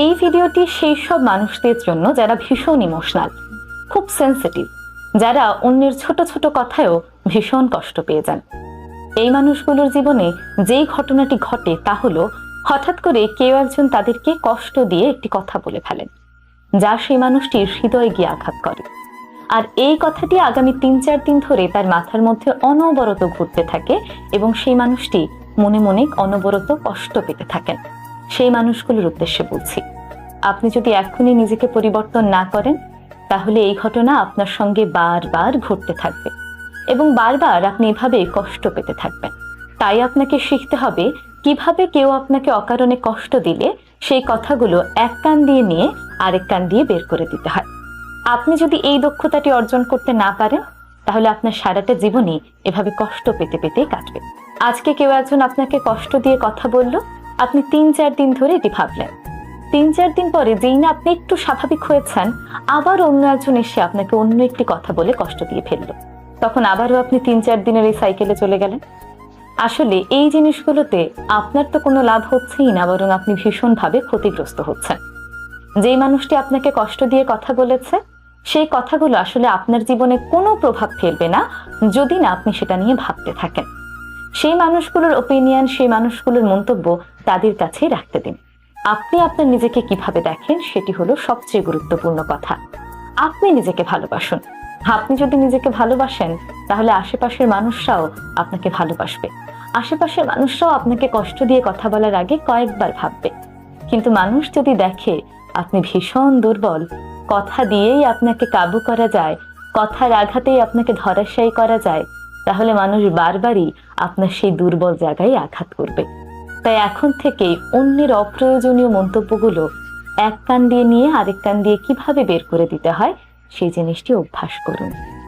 এই ভিডিওটি সেই সব মানুষদের জন্য যারা ভীষণ ইমোশনাল খুব সেন্সিটিভ যারা অন্যের ছোট ছোট কথায়ও ভীষণ কষ্ট পেয়ে যান। এই মানুষগুলোর জীবনে যেই ঘটনাটি ঘটে তা হলো, হঠাৎ করে কেউ একজন তাদেরকে কষ্ট দিয়ে একটি কথা বলে ফেলেন, যা সেই মানুষটির হৃদয়ে গিয়ে আঘাত করে। আর এই কথাটি আগামী তিন চার দিন ধরে তার মাথার মধ্যে অনবরত ঘুরতে থাকে এবং সেই মানুষটি মনে মনে অনবরত কষ্ট পেতে থাকেন। সেই মানুষগুলোর উদ্দেশ্যে বলছি। আপনি যদি এখনই নিজেকে পরিবর্তন না করেন, তাহলে এই ঘটনা আপনার সঙ্গে বারবার ঘটতে থাকবে এবং বারবার আপনি এভাবে কষ্ট পেতে থাকবেন। তাই আপনাকে শিখতে হবে কীভাবে কেউ আপনাকে অকারণে কষ্ট দিলে সেই কথাগুলো এক কান দিয়ে নিয়ে আরেক কান দিয়ে বের করে দিতে হয়। আপনি যদি এই দক্ষতাটি অর্জন করতে না পারেন, তাহলে আপনার সারাটা জীবনই এভাবে কষ্ট পেতে পেতেই কাটবে। আজকে কেউ একজন আপনাকে কষ্ট দিয়ে কথা বলল আপনি তিন, চার দিন ধরে এটি ভাবলেন। তিন, চার দিন পরে যেই না আপনি একটু স্বাভাবিক হয়েছেন, আবার অন্য একজন এসে আপনাকে অন্য একটি কথা বলে কষ্ট দিয়ে ফেলল। তখন আবারও আপনি তিন, চার দিনের এই সাইকেলে চলে গেলেন। আসলে এই জিনিসগুলোতে আপনার তো কোনো লাভ হচ্ছেই না, বরং আপনি ভীষণভাবে ক্ষতিগ্রস্ত হচ্ছেন। যেই মানুষটি আপনাকে কষ্ট দিয়ে কথা বলেছে, সেই কথাগুলো আসলে আপনার জীবনে কোনো প্রভাব ফেলবে না, যদি না আপনি সেটা নিয়ে ভাবতে থাকেন। সেই মানুষগুলোর ওপিনিয়ন সেই মানুষগুলোর মন্তব্য তাদের কাছেই রাখতে দিন। আপনি আপনার নিজেকে কীভাবে দেখেন সেটি হলো সবচেয়ে গুরুত্বপূর্ণ কথা। আপনি নিজেকে ভালোবাসুন। আপনি যদি নিজেকে ভালোবাসেন, তাহলে আশেপাশের মানুষরাও আপনাকে ভালোবাসবে। আশেপাশের মানুষরাও আপনাকে কষ্ট দিয়ে কথা বলার আগে কয়েকবার ভাববে। কিন্তু মানুষ যদি দেখে আপনি ভীষণ দুর্বল, কথা দিয়েই আপনাকে কাবু করা যায়, কথার আঘাতেই আপনাকে ধরাশায়ী করা যায় তাহলে মানুষ বারবারই আপনার সেই দুর্বল জায়গায় আঘাত করবে। তাই এখন থেকেই অন্যের অপ্রয়োজনীয় মন্তব্যগুলো এক কান দিয়ে নিয়ে আরেক কান দিয়ে কীভাবে বের করে দিতে হয় সেই জিনিসটি অভ্যাস করুন।